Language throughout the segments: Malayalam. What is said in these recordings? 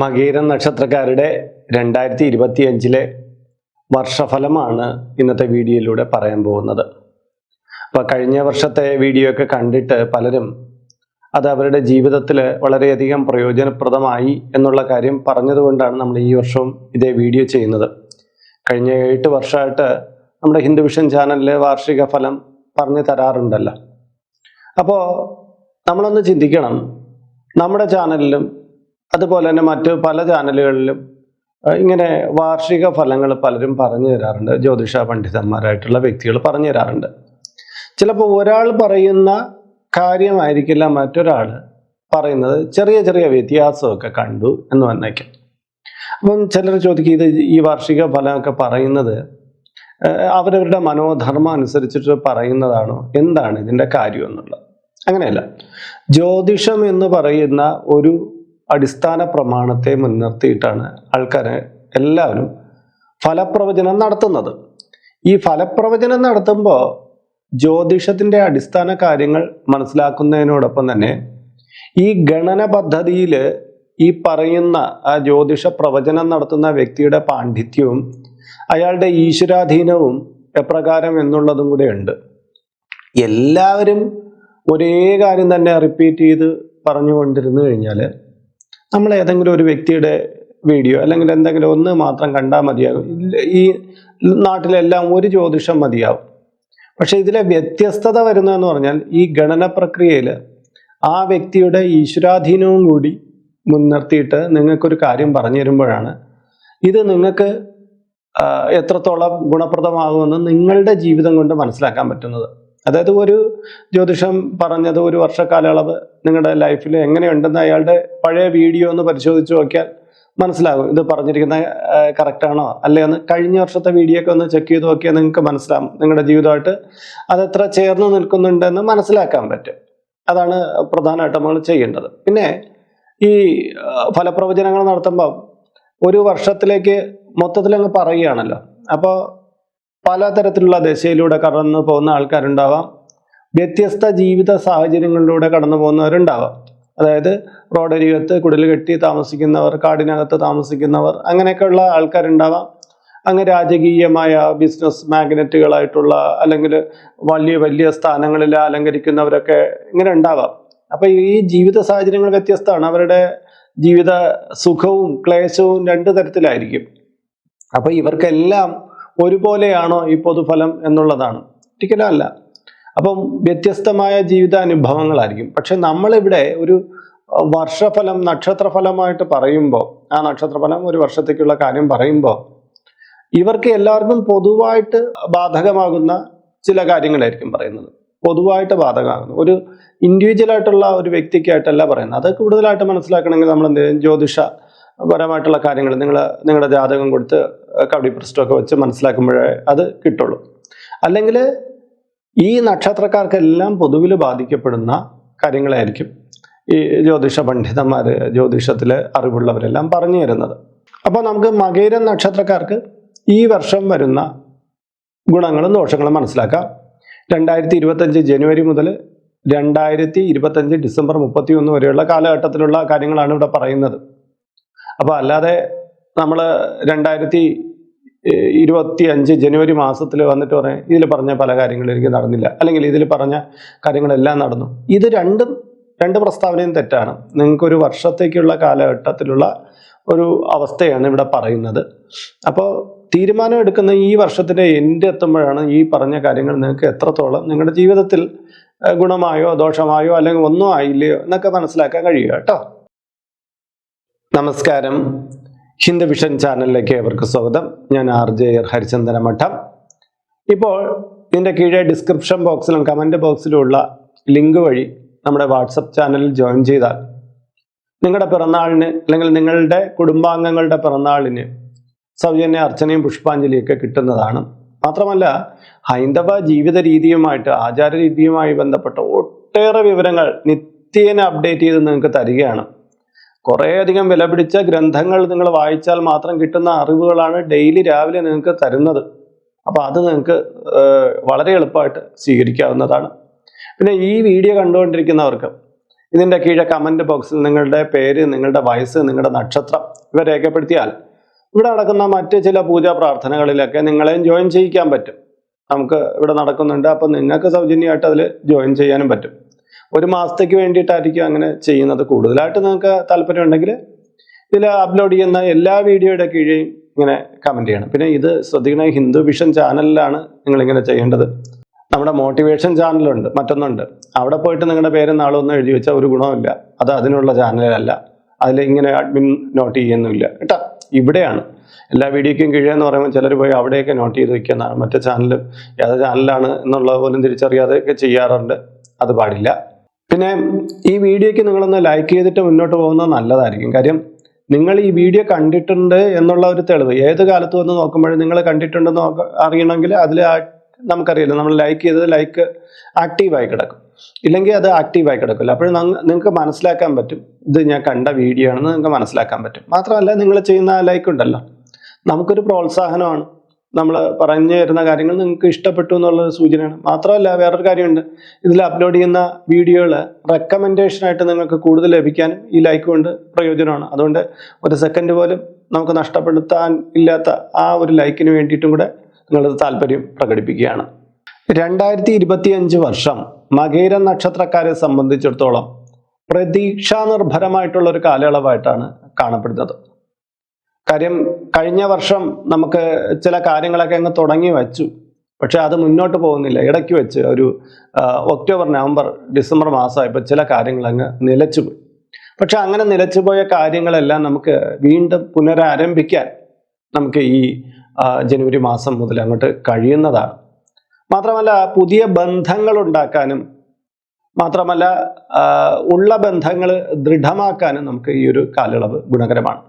മകീരം നക്ഷത്രക്കാരുടെ രണ്ടായിരത്തി ഇരുപത്തി അഞ്ചിലെ വർഷഫലമാണ് ഇന്നത്തെ വീഡിയോയിലൂടെ പറയാൻ പോകുന്നത്. അപ്പോൾ കഴിഞ്ഞ വർഷത്തെ വീഡിയോ ഒക്കെ കണ്ടിട്ട് പലരും അത് അവരുടെ ജീവിതത്തിൽ വളരെയധികം പ്രയോജനപ്രദമായി എന്നുള്ള കാര്യം പറഞ്ഞതുകൊണ്ടാണ് നമ്മൾ ഈ വർഷവും ഇതേ വീഡിയോ ചെയ്യുന്നത്. കഴിഞ്ഞ എട്ട് വർഷമായിട്ട് നമ്മുടെ ഹിന്ദു വിഷൻ ചാനലിലെ വാർഷിക ഫലം പറഞ്ഞു തരാറുണ്ടല്ലോ. അപ്പോൾ നമ്മളൊന്ന് ചിന്തിക്കണം. നമ്മുടെ ചാനലിലും അതുപോലെ തന്നെ മറ്റ് പല ചാനലുകളിലും ഇങ്ങനെ വാർഷിക ഫലങ്ങൾ പലരും പറഞ്ഞു തരാറുണ്ട്. ജ്യോതിഷ പണ്ഡിതന്മാരായിട്ടുള്ള വ്യക്തികൾ പറഞ്ഞു തരാറുണ്ട്. ചിലപ്പോൾ ഒരാൾ പറയുന്ന കാര്യമായിരിക്കില്ല മറ്റൊരാൾ പറയുന്നത് ചെറിയ ചെറിയ വ്യത്യാസമൊക്കെ കണ്ടു എന്ന് വന്നേക്കാം. അപ്പം ചിലർ ചോദിക്കും ഇത് ഈ വാർഷിക ഫലമൊക്കെ പറയുന്നത് അവരവരുടെ മനോധർമ്മം അനുസരിച്ചിട്ട് പറയുന്നതാണോ? എന്താണ് ഇതിന്റെ കാര്യം എന്നുള്ളത്? അങ്ങനെയല്ല. ജ്യോതിഷം എന്ന് പറയുന്ന ഒരു അടിസ്ഥാന പ്രമാണത്തെ മുൻനിർത്തിയിട്ടാണ് ആൾക്കാരെ എല്ലാവരും ഫലപ്രവചനം നടത്തുന്നത്. ഈ ഫലപ്രവചനം നടത്തുമ്പോൾ ജ്യോതിഷത്തിന്റെ അടിസ്ഥാന കാര്യങ്ങൾ മനസ്സിലാക്കുന്നതിനോടൊപ്പം തന്നെ ഈ ഗണന പദ്ധതിയിൽ ഈ പറയുന്ന ആ ജ്യോതിഷ പ്രവചനം നടത്തുന്ന വ്യക്തിയുടെ പാണ്ഡിത്യവും അയാളുടെ ഈശ്വരാധീനവും എപ്രകാരം എന്നുള്ളതും കൂടെ ഉണ്ട്. എല്ലാവരും ഒരേ കാര്യം തന്നെ റിപ്പീറ്റ് ചെയ്ത് പറഞ്ഞുകൊണ്ടിരുന്നു കഴിഞ്ഞാൽ നമ്മൾ ഏതെങ്കിലും ഒരു വ്യക്തിയുടെ വീഡിയോ അല്ലെങ്കിൽ എന്തെങ്കിലും ഒന്ന് മാത്രം കണ്ടാൽ മതിയാകും. ഈ നാട്ടിലെല്ലാം ഒരു ജ്യോതിഷം മതിയാവും. പക്ഷെ ഇതിലെ വ്യത്യസ്തത വരുന്നതെന്ന് പറഞ്ഞാൽ ഈ ഗണന പ്രക്രിയയിൽ ആ വ്യക്തിയുടെ ഈശ്വരാധീനവും കൂടി മുൻനിർത്തിയിട്ട് നിങ്ങൾക്കൊരു കാര്യം പറഞ്ഞു തരുമ്പോഴാണ് ഇത് നിങ്ങൾക്ക് എത്രത്തോളം ഗുണപ്രദമാകുമെന്ന് നിങ്ങളുടെ ജീവിതം കൊണ്ട് മനസ്സിലാക്കാൻ പറ്റുന്നത്. അതായത് ഒരു ജ്യോതിഷം പറഞ്ഞത് ഒരു വർഷക്കാലയളവ് നിങ്ങളുടെ ലൈഫിൽ എങ്ങനെയുണ്ടെന്ന് അയാളുടെ പഴയ വീഡിയോ ഒന്ന് പരിശോധിച്ച് നോക്കിയാൽ മനസ്സിലാകും. ഇത് പറഞ്ഞിരിക്കുന്ന കറക്റ്റാണോ അല്ലേ ഒന്ന് കഴിഞ്ഞ വർഷത്തെ വീഡിയോ ഒക്കെ ഒന്ന് ചെക്ക് ചെയ്ത് നോക്കിയാൽ നിങ്ങൾക്ക് മനസ്സിലാകും നിങ്ങളുടെ ജീവിതമായിട്ട് അത് എത്ര ചേർന്ന് നിൽക്കുന്നുണ്ടെന്ന് മനസ്സിലാക്കാൻ പറ്റും. അതാണ് പ്രധാനമായിട്ട് നമ്മൾ ചെയ്യേണ്ടത്. പിന്നെ ഈ ഫലപ്രവചനങ്ങൾ നടത്തുമ്പോൾ ഒരു വർഷത്തിലേക്ക് മൊത്തത്തിൽ അങ്ങ് പറയുകയാണല്ലോ. അപ്പോൾ പലതരത്തിലുള്ള ദശയിലൂടെ കടന്നു പോകുന്ന ആൾക്കാരുണ്ടാവാം. വ്യത്യസ്ത ജീവിത സാഹചര്യങ്ങളിലൂടെ കടന്നു പോകുന്നവരുണ്ടാവാം. അതായത് റോഡരികത്ത് കുടിൽ കെട്ടി താമസിക്കുന്നവർ കാടിനകത്ത് താമസിക്കുന്നവർ അങ്ങനെയൊക്കെയുള്ള ആൾക്കാരുണ്ടാവാം. അങ്ങ് രാജകീയമായ ബിസിനസ് മാഗ്നറ്റുകളായിട്ടുള്ള അല്ലെങ്കിൽ വലിയ വലിയ സ്ഥാനങ്ങളിൽ അലങ്കരിക്കുന്നവരൊക്കെ ഇങ്ങനെ ഉണ്ടാവാം. അപ്പൊ ഈ ജീവിത സാഹചര്യങ്ങൾ വ്യത്യസ്തമാണ്. അവരുടെ ജീവിത സുഖവും ക്ലേശവും രണ്ട് തരത്തിലായിരിക്കും. അപ്പൊ ഇവർക്കെല്ലാം ഒരുപോലെയാണോ ഈ പൊതുഫലം എന്നുള്ളതാണ്. ഒരിക്കലും അല്ല അപ്പം വ്യത്യസ്തമായ ജീവിതാനുഭവങ്ങളായിരിക്കും. പക്ഷെ നമ്മളിവിടെ ഒരു വർഷഫലം നക്ഷത്രഫലമായിട്ട് പറയുമ്പോൾ ആ നക്ഷത്രഫലം ഒരു വർഷത്തേക്കുള്ള കാര്യം പറയുമ്പോൾ ഇവർക്ക് എല്ലാവർക്കും പൊതുവായിട്ട് ബാധകമാകുന്ന ചില കാര്യങ്ങളായിരിക്കും പറയുന്നത്. പൊതുവായിട്ട് ബാധകമാകുന്നു. ഒരു ഇൻഡിവിജ്വൽ ആയിട്ടുള്ള ഒരു വ്യക്തിക്കായിട്ടല്ല പറയുന്നത്. അത് കൂടുതലായിട്ട് മനസ്സിലാക്കണമെങ്കിൽ നമ്മൾ എന്ത് ചെയ്യും? ജ്യോതിഷ പരമായിട്ടുള്ള കാര്യങ്ങൾ നിങ്ങൾ നിങ്ങളുടെ ജാതകം കൊടുത്ത് കബഡി പ്രശ്നമൊക്കെ വെച്ച് മനസ്സിലാക്കുമ്പോഴേ അത് കിട്ടുള്ളൂ. അല്ലെങ്കിൽ ഈ നക്ഷത്രക്കാർക്കെല്ലാം പൊതുവിൽ ബാധിക്കപ്പെടുന്ന കാര്യങ്ങളായിരിക്കും ഈ ജ്യോതിഷ പണ്ഡിതന്മാർ ജ്യോതിഷത്തിൽ അറിവുള്ളവരെല്ലാം പറഞ്ഞു തരുന്നത്. അപ്പോൾ നമുക്ക് മകേരം നക്ഷത്രക്കാർക്ക് ഈ വർഷം വരുന്ന ഗുണങ്ങളും ദോഷങ്ങളും മനസ്സിലാക്കാം. രണ്ടായിരത്തി ഇരുപത്തഞ്ച് ജനുവരി മുതൽ രണ്ടായിരത്തി ഇരുപത്തഞ്ച് ഡിസംബർ മുപ്പത്തി ഒന്ന് വരെയുള്ള കാലഘട്ടത്തിലുള്ള കാര്യങ്ങളാണ് ഇവിടെ പറയുന്നത്. അപ്പോൾ അല്ലാതെ നമ്മൾ രണ്ടായിരത്തി ഇരുപത്തി അഞ്ച് ജനുവരി മാസത്തിൽ വന്നിട്ട് പറയാം ഇതിൽ പറഞ്ഞ പല കാര്യങ്ങളും എനിക്ക് നടന്നില്ല. അല്ലെങ്കിൽ ഇതിൽ പറഞ്ഞ കാര്യങ്ങളെല്ലാം നടന്നു. ഇത് രണ്ടും രണ്ട് പ്രസ്താവനയും തെറ്റാണ്. നിങ്ങൾക്കൊരു വർഷത്തേക്കുള്ള കാലഘട്ടത്തിലുള്ള ഒരു അവസ്ഥയാണ് ഇവിടെ പറയുന്നത്. അപ്പോൾ തീരുമാനം എടുക്കുന്ന ഈ വർഷത്തിന്റെ എൻഡ് എത്തുമ്പോഴാണ് ഈ പറഞ്ഞ കാര്യങ്ങൾ നിങ്ങൾക്ക് എത്രത്തോളം നിങ്ങളുടെ ജീവിതത്തിൽ ഗുണമായോ ദോഷമായോ അല്ലെങ്കിൽ ഒന്നും ആയില്ലയോ എന്നൊക്കെ മനസ്സിലാക്കാൻ കഴിയുക കേട്ടോ. നമസ്കാരം. ഹിന്ദു വിഷൻ ചാനലിലേക്ക് ഏവർക്ക് സ്വാഗതം. ഞാൻ ആർ ജെ ഹരിചന്ദന മഠം ഇപ്പോൾ ഇതിന്റെ കീഴെ ഡിസ്ക്രിപ്ഷൻ ബോക്സിലും കമന്റ് ബോക്സിലുമുള്ള ലിങ്ക് വഴി നമ്മുടെ വാട്സപ്പ് ചാനലിൽ ജോയിൻ ചെയ്താൽ നിങ്ങളുടെ പിറന്നാളിന് അല്ലെങ്കിൽ നിങ്ങളുടെ കുടുംബാംഗങ്ങളുടെ പിറന്നാളിന് സൗജന്യ അർച്ചനയും പുഷ്പാഞ്ജലിയൊക്കെ കിട്ടുന്നതാണ്. മാത്രമല്ല ഹൈന്ദവ ജീവിത രീതിയുമായിട്ട് ആചാര രീതിയുമായി ബന്ധപ്പെട്ട ഒട്ടേറെ വിവരങ്ങൾ നിത്യേന അപ്ഡേറ്റ് ചെയ്ത് നിങ്ങൾക്ക് തരികയാണ്. കുറേയധികം വിലപിടിച്ച ഗ്രന്ഥങ്ങൾ നിങ്ങൾ വായിച്ചാൽ മാത്രം കിട്ടുന്ന അറിവുകളാണ് ഡെയിലി രാവിലെ നിങ്ങൾക്ക് തരുന്നത്. അപ്പോൾ അത് നിങ്ങൾക്ക് വളരെ എളുപ്പമായിട്ട് സ്വീകരിക്കാവുന്നതാണ്. പിന്നെ ഈ വീഡിയോ കണ്ടുകൊണ്ടിരിക്കുന്നവർക്ക് ഇതിന്റെ കീഴെ കമന്റ് ബോക്സിൽ നിങ്ങളുടെ പേര് നിങ്ങളുടെ വയസ്സ് നിങ്ങളുടെ നക്ഷത്രം ഇവ രേഖപ്പെടുത്തിയാൽ ഇവിടെ നടക്കുന്ന മറ്റ് ചില പൂജാ പ്രാർത്ഥനകളിലൊക്കെ നിങ്ങളെയും ജോയിൻ ചെയ്യിക്കാൻ പറ്റും. നമുക്ക് ഇവിടെ നടക്കുന്നുണ്ട്. അപ്പം നിങ്ങൾക്ക് സൗജന്യമായിട്ട് അതിൽ ജോയിൻ ചെയ്യാനും പറ്റും. ഒരു മാസത്തേക്ക് വേണ്ടിയിട്ടായിരിക്കും അങ്ങനെ ചെയ്യുന്നത്. കൂടുതലായിട്ട് നിങ്ങൾക്ക് താല്പര്യം ഉണ്ടെങ്കിൽ ഇതിൽ അപ്ലോഡ് ചെയ്യുന്ന എല്ലാ വീഡിയോയുടെ കീഴെയും ഇങ്ങനെ കമന്റ് ചെയ്യണം. പിന്നെ ഇത് ശ്രദ്ധിക്കുന്ന ഹിന്ദു വിഷൻ ചാനലിലാണ് നിങ്ങളിങ്ങനെ ചെയ്യേണ്ടത്. നമ്മുടെ മോട്ടിവേഷൻ ചാനലുണ്ട് മറ്റൊന്നുണ്ട്. അവിടെ പോയിട്ട് നിങ്ങളുടെ പേരും നാളൊന്നും എഴുതി വെച്ചാൽ ഒരു ഗുണമില്ല അത് അതിനുള്ള ചാനലല്ല അതിൽ ഇങ്ങനെ അഡ്മിൻ നോട്ട് ചെയ്യുന്നില്ല കേട്ടോ? ഇവിടെയാണ്. എല്ലാ വീഡിയോയ്ക്കും കീഴെന്ന് പറയുമ്പോൾ ചിലർ പോയി അവിടെയൊക്കെ നോട്ട് ചെയ്ത് വെക്കുന്നതാണ് മറ്റേ ചാനലും ഏത് ചാനലാണ് എന്നുള്ളത് പോലും തിരിച്ചറിയാതെയൊക്കെ ചെയ്യാറുണ്ട്. അത് പാടില്ല. പിന്നെ ഈ വീഡിയോയ്ക്ക് നിങ്ങളൊന്ന് ലൈക്ക് ചെയ്തിട്ട് മുന്നോട്ട് പോകുന്നത് നല്ലതായിരിക്കും. കാര്യം നിങ്ങൾ ഈ വീഡിയോ കണ്ടിട്ടുണ്ട് എന്നുള്ള ഒരു തെളിവ് ഏത് കാലത്ത് വന്ന് നോക്കുമ്പോഴും നിങ്ങൾ കണ്ടിട്ടുണ്ടെന്ന് നോക്ക അറിയണമെങ്കിൽ അതിൽ നമുക്കറിയില്ല. നമ്മൾ ലൈക്ക് ചെയ്തത് ലൈക്ക് ആക്റ്റീവായി കിടക്കും. ഇല്ലെങ്കിൽ അത് ആക്റ്റീവായി കിടക്കില്ല. അപ്പോൾ നിങ്ങൾക്ക് മനസ്സിലാക്കാൻ പറ്റും. ഇത് ഞാൻ കണ്ട വീഡിയോ ആണെന്ന് നിങ്ങൾക്ക് മനസ്സിലാക്കാൻ പറ്റും. മാത്രമല്ല നിങ്ങൾ ചെയ്യുന്ന ലൈക്ക് ഉണ്ടല്ലോ. നമുക്കൊരു പ്രോത്സാഹനമാണ്. നമ്മൾ പറഞ്ഞു തരുന്ന കാര്യങ്ങൾ നിങ്ങൾക്ക് ഇഷ്ടപ്പെട്ടു എന്നുള്ളൊരു സൂചനയാണ്. മാത്രമല്ല വേറൊരു കാര്യമുണ്ട്. ഇതിൽ അപ്ലോഡ് ചെയ്യുന്ന വീഡിയോകൾ റെക്കമെൻഡേഷനായിട്ട് നിങ്ങൾക്ക് കൂടുതൽ ലഭിക്കാനും ഈ ലൈക്ക് കൊണ്ട് പ്രയോജനമാണ്. അതുകൊണ്ട് ഒരു സെക്കൻഡ് പോലും നമുക്ക് നഷ്ടപ്പെടുത്താൻ ഇല്ലാത്ത ആ ഒരു ലൈക്കിന് വേണ്ടിയിട്ടും കൂടെ നിങ്ങളത് താല്പര്യം പ്രകടിപ്പിക്കുകയാണ്. രണ്ടായിരത്തി ഇരുപത്തി അഞ്ച് വർഷം മകേര നക്ഷത്രക്കാരെ സംബന്ധിച്ചിടത്തോളം പ്രതീക്ഷാനിർഭരമായിട്ടുള്ള ഒരു കാലയളവായിട്ടാണ് കാണപ്പെടുന്നത്. കാര്യം കഴിഞ്ഞ വർഷം നമുക്ക് ചില കാര്യങ്ങളൊക്കെ അങ്ങ് തുടങ്ങി വച്ചു. പക്ഷെ അത് മുന്നോട്ട് പോകുന്നില്ല. ഇടയ്ക്ക് വെച്ച് ഒരു ഒക്ടോബർ നവംബർ ഡിസംബർ മാസമായപ്പോൾ ചില കാര്യങ്ങൾ അങ്ങ് നിലച്ചുപോയി പക്ഷെ അങ്ങനെ നിലച്ചുപോയ കാര്യങ്ങളെല്ലാം നമുക്ക് വീണ്ടും പുനരാരംഭിക്കാൻ നമുക്ക് ഈ ജനുവരി മാസം മുതൽ അങ്ങോട്ട് കഴിയുന്നതാണ്. മാത്രമല്ല പുതിയ ബന്ധങ്ങൾ ഉണ്ടാക്കാനും മാത്രമല്ല ഉള്ള ബന്ധങ്ങൾ ദൃഢമാക്കാനും നമുക്ക് ഈ ഒരു കാലയളവ് ഗുണകരമാണ്.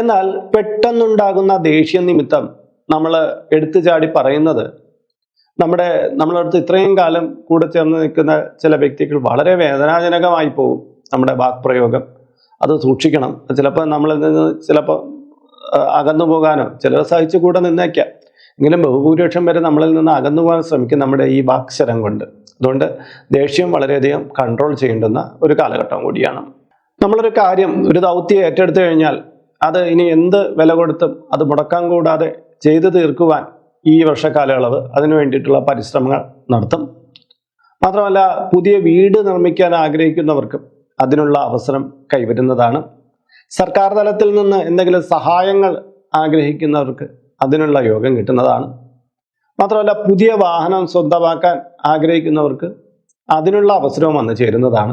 എന്നാൽ പെട്ടെന്നുണ്ടാകുന്ന ദേഷ്യ നിമിത്തം നമ്മൾ എടുത്തു ചാടി പറയുന്നത് നമ്മുടെ നമ്മളടുത്ത് ഇത്രയും കാലം കൂടെ ചേർന്ന് നിൽക്കുന്ന ചില വ്യക്തികൾ വളരെ വേദനാജനകമായി പോകും നമ്മുടെ വാക്പ്രയോഗം അത് സൂക്ഷിക്കണം. ചിലപ്പോൾ നമ്മളിൽ നിന്ന് ചിലപ്പോൾ അകന്നു പോകാനോ ചിലർ സഹിച്ചു കൂടെ നിന്നേക്കാം. എങ്കിലും ബഹുഭൂരിപക്ഷം വരെ നമ്മളിൽ നിന്ന് അകന്നു പോകാൻ ശ്രമിക്കും നമ്മുടെ ഈ വാക്ശരം കൊണ്ട്. അതുകൊണ്ട് ദേഷ്യം വളരെയധികം കൺട്രോൾ ചെയ്യേണ്ടുന്ന ഒരു കാലഘട്ടം കൂടിയാണ്. നമ്മളൊരു കാര്യം ഒരു ദൗത്യം ഏറ്റെടുത്തു കഴിഞ്ഞാൽ അത് ഇനി എന്ത് വില കൊടുത്തും അത് മുടക്കാൻ കൂടാതെ ചെയ്തു തീർക്കുവാൻ ഈ വർഷക്കാലയളവ് അതിനു വേണ്ടിയിട്ടുള്ള പരിശ്രമങ്ങൾ നടത്തും. മാത്രമല്ല പുതിയ വീട് നിർമ്മിക്കാൻ ആഗ്രഹിക്കുന്നവർക്കും അതിനുള്ള അവസരം കൈവരുന്നതാണ്. സർക്കാർ തലത്തിൽ നിന്ന് എന്തെങ്കിലും സഹായങ്ങൾ ആഗ്രഹിക്കുന്നവർക്ക് അതിനുള്ള യോഗം കിട്ടുന്നതാണ്. മാത്രമല്ല പുതിയ വാഹനം സ്വന്തമാക്കാൻ ആഗ്രഹിക്കുന്നവർക്ക് അതിനുള്ള അവസരവും വന്നു ചേരുന്നതാണ്.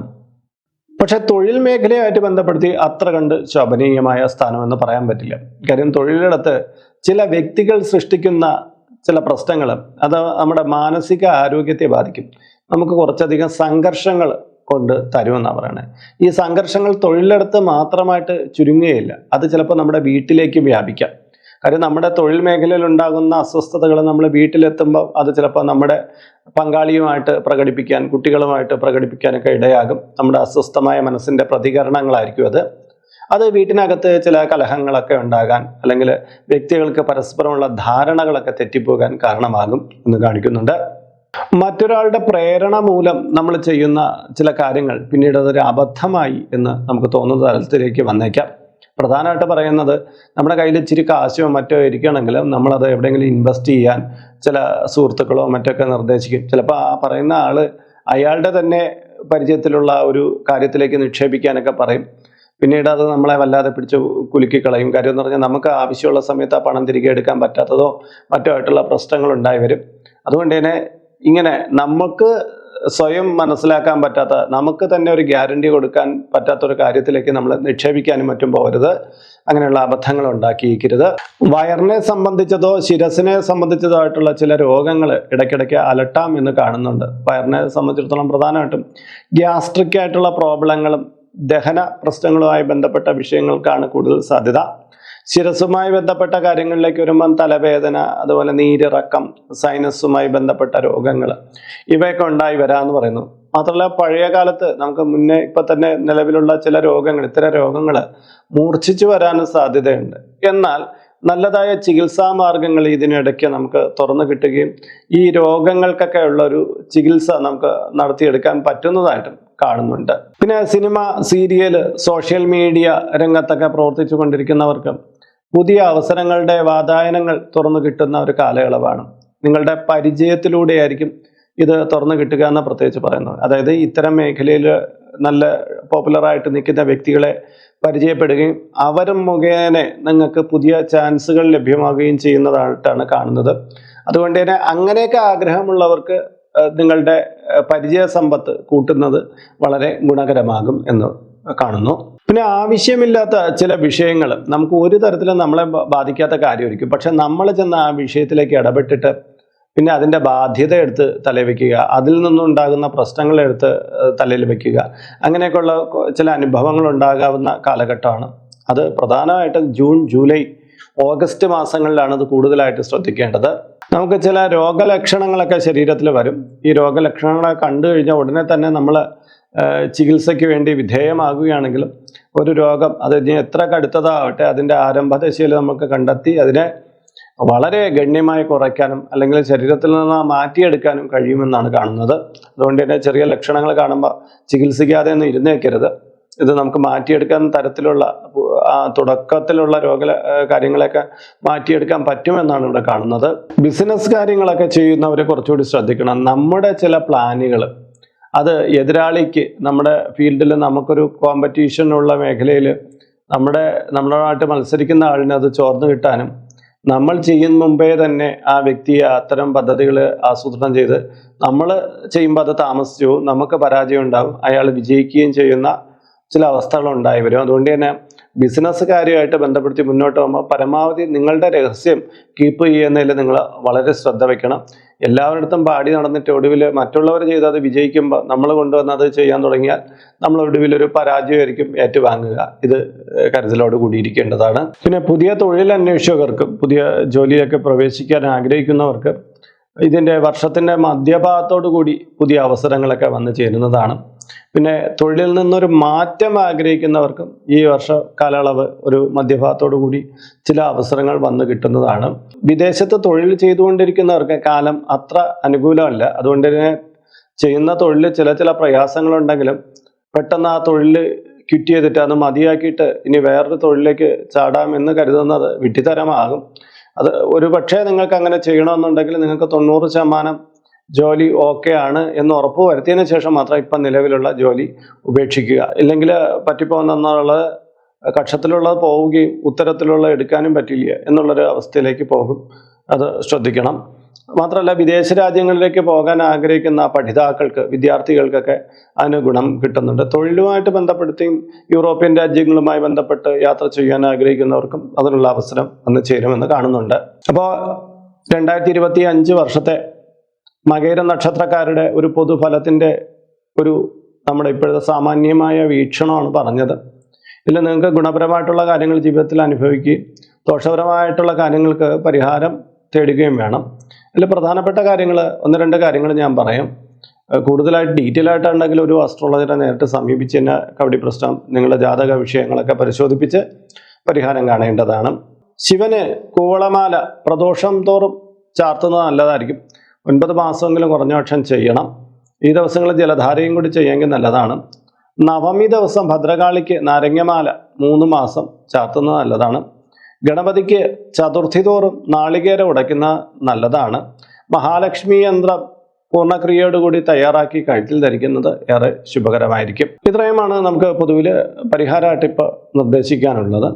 പക്ഷെ തൊഴിൽ മേഖലയായിട്ട് ബന്ധപ്പെടുത്തി അത്ര കണ്ട് ശോഭനീയമായ സ്ഥാനമെന്ന് പറയാൻ പറ്റില്ല. കാര്യം തൊഴിലിടത്ത് ചില വ്യക്തികൾ സൃഷ്ടിക്കുന്ന ചില പ്രശ്നങ്ങൾ അത് നമ്മുടെ മാനസിക ആരോഗ്യത്തെ ബാധിക്കും. നമുക്ക് കുറച്ചധികം സംഘർഷങ്ങൾ കൊണ്ട് തരുമെന്നാണ് പറയണത് ഈ സംഘർഷങ്ങൾ തൊഴിലിടത്ത് മാത്രമായിട്ട് ചുരുങ്ങുകയില്ല. അത് ചിലപ്പോൾ നമ്മുടെ വീട്ടിലേക്ക് വ്യാപിക്കാം. കാര്യം നമ്മുടെ തൊഴിൽ മേഖലയിൽ ഉണ്ടാകുന്ന അസ്വസ്ഥതകൾ നമ്മൾ വീട്ടിലെത്തുമ്പോൾ അത് ചിലപ്പോൾ നമ്മുടെ പങ്കാളിയുമായിട്ട് പ്രകടിപ്പിക്കാൻ കുട്ടികളുമായിട്ട് പ്രകടിപ്പിക്കാനൊക്കെ ഇടയാകും. നമ്മുടെ അസ്വസ്ഥമായ മനസ്സിന്റെ പ്രതികരണങ്ങളായിരിക്കും അത്. അത് വീട്ടിനകത്ത് ചില കലഹങ്ങളൊക്കെ ഉണ്ടാകാൻ അല്ലെങ്കിൽ വ്യക്തികൾക്ക് പരസ്പരമുള്ള ധാരണകളൊക്കെ തെറ്റിപ്പോകാൻ കാരണമാകും എന്ന് കാണിക്കുന്നുണ്ട്. മറ്റൊരാളുടെ പ്രേരണ മൂലം നമ്മൾ ചെയ്യുന്ന ചില കാര്യങ്ങൾ പിന്നീട് അതൊരു അബദ്ധമായി എന്ന് നമുക്ക് തോന്നുന്ന തലത്തിലേക്ക് വന്നേക്കാം. പ്രധാനമായിട്ട് പറയുന്നത് നമ്മുടെ കയ്യിൽ ഇച്ചിരി കാശോ മറ്റോ ഇരിക്കുകയാണെങ്കിൽ നമ്മളത് എവിടെയെങ്കിലും ഇൻവെസ്റ്റ് ചെയ്യാൻ ചില സുഹൃത്തുക്കളോ മറ്റൊക്കെ നിർദ്ദേശിക്കും. ചിലപ്പോൾ ആ പറയുന്ന ആൾ അയാളുടെ തന്നെ പരിചയത്തിലുള്ള ഒരു കാര്യത്തിലേക്ക് നിക്ഷേപിക്കാനൊക്കെ പറയും. പിന്നീട് അത് നമ്മളെ വല്ലാതെ പിടിച്ച് കുലുക്കി കളയും കാര്യം എന്ന് പറഞ്ഞാൽ നമുക്ക് ആവശ്യമുള്ള സമയത്ത് ആ പണം തിരികെ എടുക്കാൻ പറ്റാത്തതോ മറ്റോ ആയിട്ടുള്ള പ്രശ്നങ്ങൾ ഉണ്ടായി വരും. അതുകൊണ്ട് തന്നെ ഇങ്ങനെ നമുക്ക് സ്വയം മനസ്സിലാക്കാൻ പറ്റാത്ത നമുക്ക് തന്നെ ഒരു ഗ്യാരണ്ടി കൊടുക്കാൻ പറ്റാത്ത ഒരു കാര്യത്തിലേക്ക് നമ്മൾ നിക്ഷേപിക്കാനും മറ്റും പോകരുത്. അങ്ങനെയുള്ള അബദ്ധങ്ങൾ ഉണ്ടാക്കിയിരിക്കരുത്. വയറിനെ സംബന്ധിച്ചതോ ശിരസിനെ സംബന്ധിച്ചതോ ആയിട്ടുള്ള ചില രോഗങ്ങൾ ഇടയ്ക്കിടയ്ക്ക് അലട്ടാം എന്ന് കാണുന്നുണ്ട്. വയറിനെ സംബന്ധിച്ചിടത്തോളം പ്രധാനമായിട്ടും ഗ്യാസ്ട്രിക് ആയിട്ടുള്ള പ്രോബ്ലങ്ങളും ദഹന പ്രശ്നങ്ങളുമായി ബന്ധപ്പെട്ട വിഷയങ്ങൾക്കാണ് കൂടുതൽ സാധ്യത. ശിരസുമായി ബന്ധപ്പെട്ട കാര്യങ്ങളിലേക്ക് വരുമ്പം തലവേദന അതുപോലെ നീരിറക്കം സൈനസുമായി ബന്ധപ്പെട്ട രോഗങ്ങൾ ഇവയൊക്കെ ഉണ്ടായി വരാമെന്ന് പറയുന്നു. മാത്രമല്ല പഴയ കാലത്ത് നമുക്ക് മുന്നേ ഇപ്പൊ തന്നെ നിലവിലുള്ള ചില രോഗങ്ങൾ ഇത്തരം രോഗങ്ങൾ മൂർച്ഛിച്ചു വരാനും സാധ്യതയുണ്ട്. എന്നാൽ നല്ലതായ ചികിത്സാ മാർഗങ്ങൾ ഇതിനിടയ്ക്ക് നമുക്ക് തുറന്നു കിട്ടുകയും ഈ രോഗങ്ങൾക്കൊക്കെ ഉള്ള ഒരു ചികിത്സ നമുക്ക് നടത്തിയെടുക്കാൻ പറ്റുന്നതായിട്ടും കാണുന്നുണ്ട്. പിന്നെ സിനിമ സീരിയൽ സോഷ്യൽ മീഡിയ രംഗത്തൊക്കെ പ്രവർത്തിച്ചു കൊണ്ടിരിക്കുന്നവർക്ക് പുതിയ അവസരങ്ങളുടെ വാതായനങ്ങൾ തുറന്നു കിട്ടുന്ന ഒരു കാലയളവാണ്. നിങ്ങളുടെ പരിചയത്തിലൂടെയായിരിക്കും ഇത് തുറന്നു കിട്ടുക എന്ന് പ്രത്യേകിച്ച് പറയുന്നത്. അതായത് ഇത്തരം മേഖലയിൽ നല്ല പോപ്പുലറായിട്ട് നിൽക്കുന്ന വ്യക്തികളെ പരിചയപ്പെടുകയും അവരും മുഖേന നിങ്ങൾക്ക് പുതിയ ചാൻസുകൾ ലഭ്യമാകുകയും ചെയ്യുന്നതായിട്ടാണ് കാണുന്നത്. അതുകൊണ്ട് തന്നെ അങ്ങനെയൊക്കെ ആഗ്രഹമുള്ളവർക്ക് നിങ്ങളുടെ പരിചയ സമ്പത്ത് കൂട്ടുന്നത് വളരെ ഗുണകരമാകും എന്ന് കാണുന്നു. പിന്നെ ആവശ്യമില്ലാത്ത ചില വിഷയങ്ങൾ നമുക്ക് ഒരു തരത്തിലും നമ്മളെ ബാധിക്കാത്ത കാര്യമായിരിക്കും. പക്ഷെ നമ്മൾ ചെന്ന് ആ വിഷയത്തിലേക്ക് ഇടപെട്ടിട്ട് പിന്നെ അതിന്റെ ബാധ്യത എടുത്ത് തലയിൽ വെക്കുക അതിൽ നിന്നുണ്ടാകുന്ന പ്രശ്നങ്ങൾ എടുത്ത് തലയിൽ വെക്കുക. അങ്ങനെയൊക്കെയുള്ള ചില അനുഭവങ്ങൾ ഉണ്ടാകാവുന്ന കാലഘട്ടമാണ്. അത് പ്രധാനമായിട്ടും ജൂൺ ജൂലൈ ഓഗസ്റ്റ് മാസങ്ങളിലാണ് ഇത് കൂടുതലായിട്ട് ശ്രദ്ധിക്കേണ്ടത്. നമുക്ക് ചില രോഗലക്ഷണങ്ങളൊക്കെ ശരീരത്തിൽ വരും. ഈ രോഗലക്ഷണങ്ങളെ കണ്ടു കഴിഞ്ഞാൽ ഉടനെ തന്നെ നമ്മൾ ചികിത്സയ്ക്ക് വേണ്ടി വിധേയമാകുകയാണെങ്കിലും ഒരു രോഗം അത് എത്ര കടുത്തതാവട്ടെ അതിന്റെ ആരംഭദശയിൽ നമുക്ക് കണ്ടെത്തി അതിനെ വളരെ ഗണ്യമായി കുറയ്ക്കാനും അല്ലെങ്കിൽ ശരീരത്തിൽ നിന്ന് മാറ്റിയെടുക്കാനും കഴിയുമെന്നാണ് കാണുന്നത്. അതുകൊണ്ട് തന്നെ ചെറിയ ലക്ഷണങ്ങൾ കാണുമ്പോൾ ചികിത്സിക്കാതെ ഒന്നും ഇരുന്നേക്കരുത്. ഇത് നമുക്ക് മാറ്റിയെടുക്കാൻ തരത്തിലുള്ള തുടക്കത്തിലുള്ള രോഗ കാര്യങ്ങളൊക്കെ മാറ്റിയെടുക്കാൻ പറ്റുമെന്നാണ് ഇവിടെ കാണുന്നത്. ബിസിനസ് കാര്യങ്ങളൊക്കെ ചെയ്യുന്നവരെ കുറച്ചുകൂടി ശ്രദ്ധിക്കണം. നമ്മുടെ ചില പ്ലാനുകൾ അത് എതിരാളിക്ക് നമ്മുടെ ഫീൽഡിൽ നമുക്കൊരു കോമ്പറ്റീഷനുള്ള മേഖലയിൽ നമ്മുടെ നമ്മുടെയായിട്ട് മത്സരിക്കുന്ന ആളിന് അത് ചോർന്നു കിട്ടാനും നമ്മൾ ചെയ്യുന്ന മുമ്പേ തന്നെ ആ വ്യക്തിയെ അത്തരം പദ്ധതികൾ ആസൂത്രണം ചെയ്ത് നമ്മൾ ചെയ്യുമ്പോൾ അത് താമസിച്ചു. നമുക്ക് പരാജയം ഉണ്ടാവും അയാൾ വിജയിക്കുകയും ചെയ്യുന്ന ചില അവസ്ഥകൾ ഉണ്ടായി വരും. അതുകൊണ്ട് തന്നെ ബിസിനസ് കാര്യമായിട്ട് ബന്ധപ്പെടുത്തി മുന്നോട്ട് പോകുമ്പോൾ പരമാവധി നിങ്ങളുടെ രഹസ്യം കീപ്പ് ചെയ്യുന്നതിൽ നിങ്ങൾ വളരെ ശ്രദ്ധ വെക്കണം. എല്ലാവരിടത്തും പാടി നടന്നിട്ട് ഒടുവിൽ മറ്റുള്ളവർ ചെയ്ത് വിജയിക്കുമ്പോൾ നമ്മൾ കൊണ്ടുവന്ന് അത് ചെയ്യാൻ തുടങ്ങിയാൽ നമ്മൾ ഒടുവിൽ ഒരു പരാജയമായിരിക്കും ഏറ്റുവാങ്ങുക. ഇത് കരുതലോട് കൂടിയിരിക്കേണ്ടതാണ്. പിന്നെ പുതിയ തൊഴിൽ പുതിയ ജോലിയിലൊക്കെ പ്രവേശിക്കാൻ ആഗ്രഹിക്കുന്നവർക്ക് ഇതിന്റെ വർഷത്തിന്റെ മധ്യഭാഗത്തോടു കൂടി പുതിയ അവസരങ്ങളൊക്കെ വന്നു ചേരുന്നതാണ്. പിന്നെ തൊഴിലിൽ നിന്നൊരു മാറ്റം ആഗ്രഹിക്കുന്നവർക്കും ഈ വർഷ കാലയളവ് ഒരു മധ്യഭാഗത്തോടു കൂടി ചില അവസരങ്ങൾ വന്നു കിട്ടുന്നതാണ്. വിദേശത്ത് തൊഴിൽ ചെയ്തുകൊണ്ടിരിക്കുന്നവർക്ക് കാലം അത്ര അനുകൂലമല്ല. അതുകൊണ്ട് തന്നെ ചെയ്യുന്ന തൊഴിൽ ചില ചില പ്രയാസങ്ങളുണ്ടെങ്കിലും പെട്ടെന്ന് ആ തൊഴിൽ ക്വിറ്റ് ചെയ്തിട്ട് അത് മതിയാക്കിയിട്ട് ഇനി വേറൊരു തൊഴിലിലേക്ക് ചാടാമെന്ന് കരുതുന്നത് വിഡ്ഢിത്തരമാകും അത് ഒരു പക്ഷേ നിങ്ങൾക്ക് അങ്ങനെ ചെയ്യണമെന്നുണ്ടെങ്കിൽ നിങ്ങൾക്ക് തൊണ്ണൂറ് ശതമാനം ജോലി ഓക്കെ ആണ് എന്ന് ഉറപ്പ് വരുത്തിയതിനു ശേഷം മാത്രം ഇപ്പം നിലവിലുള്ള ജോലി ഉപേക്ഷിക്കുക. ഇല്ലെങ്കിൽ പറ്റിപ്പോകുന്നുള്ളത് കക്ഷത്തിലുള്ളത് പോവുകയും ഉത്തരത്തിലുള്ള എടുക്കാനും പറ്റില്ല എന്നുള്ളൊരു അവസ്ഥയിലേക്ക് പോകും. അത് ശ്രദ്ധിക്കണം. മാത്രമല്ല വിദേശ രാജ്യങ്ങളിലേക്ക് പോകാൻ ആഗ്രഹിക്കുന്ന പഠിതാക്കൾക്ക് വിദ്യാർത്ഥികൾക്കൊക്കെ അതിന് ഗുണം കിട്ടുന്നുണ്ട്. തൊഴിലുമായിട്ട് ബന്ധപ്പെടുത്തിയും യൂറോപ്യൻ രാജ്യങ്ങളുമായി ബന്ധപ്പെട്ട് യാത്ര ചെയ്യാൻ ആഗ്രഹിക്കുന്നവർക്കും അതിനുള്ള അവസരം വന്നു ചേരുമെന്ന് കാണുന്നുണ്ട്. അപ്പോൾ രണ്ടായിരത്തി ഇരുപത്തി അഞ്ച് വർഷത്തെ മകേര നക്ഷത്രക്കാരുടെ ഒരു പൊതുഫലത്തിന്റെ ഒരു നമ്മുടെ ഇപ്പോഴത്തെ സാമാന്യമായ വീക്ഷണമാണ് പറഞ്ഞത്. ഇല്ല നിങ്ങൾക്ക് ഗുണപരമായിട്ടുള്ള കാര്യങ്ങൾ ജീവിതത്തിൽ അനുഭവിക്കുകയും ദോഷപരമായിട്ടുള്ള കാര്യങ്ങൾക്ക് പരിഹാരം തേടുകയും വേണം. അതിൽ പ്രധാനപ്പെട്ട കാര്യങ്ങൾ ഒന്ന് രണ്ട് കാര്യങ്ങൾ ഞാൻ പറയാം. കൂടുതലായിട്ട് ഡീറ്റെയിൽ ആയിട്ടുണ്ടെങ്കിൽ ഒരു അസ്ട്രോളജറെ നേരിട്ട് സമീപിച്ച് തന്നെ കവടി പ്രശ്നം നിങ്ങളുടെ ജാതക വിഷയങ്ങളൊക്കെ പരിശോധിപ്പിച്ച് പരിഹാരം കാണേണ്ടതാണ്. ശിവന് കൂവളമാല പ്രദോഷം തോറും ചാർത്തുന്നത് നല്ലതായിരിക്കും. ഒൻപത് മാസമെങ്കിലും കുറഞ്ഞ പക്ഷം ചെയ്യണം. ഈ ദിവസങ്ങളിൽ ജലധാരയും കൂടി ചെയ്യുമെങ്കിൽ നല്ലതാണ്. നവമി ദിവസം ഭദ്രകാളിക്ക് നാരങ്ങമാല മൂന്ന് മാസം ചാർത്തുന്നത് നല്ലതാണ്. ഗണപതിക്ക് ചതുർത്ഥി തോറും നാളികേര ഉടയ്ക്കുന്ന നല്ലതാണ്. മഹാലക്ഷ്മി യന്ത്രം പൂർണക്രിയയോടുകൂടി തയ്യാറാക്കി കഴുത്തിൽ ധരിക്കുന്നത് ഏറെ ശുഭകരമായിരിക്കും. ഇത്രയുമാണ് നമുക്ക് പൊതുവിൽ പരിഹാരമായിട്ട് ഇപ്പോൾ നിർദ്ദേശിക്കാനുള്ളത്.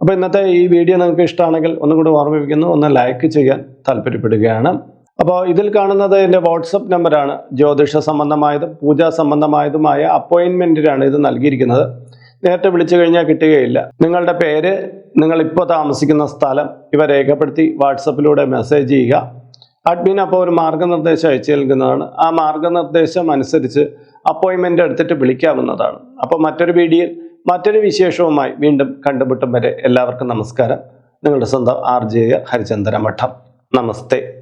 അപ്പോൾ ഇന്നത്തെ ഈ വീഡിയോ നിങ്ങൾക്ക് ഇഷ്ടമാണെങ്കിൽ ഒന്നും കൂടി ഓർമ്മിപ്പിക്കുന്നു. ഒന്ന് ലൈക്ക് ചെയ്യാൻ താല്പര്യപ്പെടുകയാണ്. അപ്പോൾ ഇതിൽ കാണുന്നത് എന്റെ വാട്സപ്പ് നമ്പറാണ്. ജ്യോതിഷ സംബന്ധമായതും പൂജാ സംബന്ധമായതുമായ അപ്പോയിൻമെന്റിനാണ് ഇത് നൽകിയിരിക്കുന്നത്. നേരിട്ട് വിളിച്ചു കഴിഞ്ഞാൽ കിട്ടുകയില്ല. നിങ്ങളുടെ പേര് നിങ്ങൾ ഇപ്പോൾ താമസിക്കുന്ന സ്ഥലം ഇവ രേഖപ്പെടുത്തി വാട്സപ്പിലൂടെ മെസ്സേജ് ചെയ്യുക. അഡ്മിൻ അപ്പോൾ ഒരു മാർഗനിർദ്ദേശം അയച്ചു നൽകുന്നതാണ്. ആ മാർഗനിർദ്ദേശം അനുസരിച്ച് അപ്പോയിൻമെന്റ് എടുത്തിട്ട് വിളിക്കാവുന്നതാണ്. അപ്പോൾ മറ്റൊരു വീഡിയോയിൽ മറ്റൊരു വിശേഷവുമായി വീണ്ടും കണ്ടുമുട്ടും വരെ എല്ലാവർക്കും നമസ്കാരം. നിങ്ങളുടെ സ്വന്തം ആർ ജെ മഠം നമസ്തേ.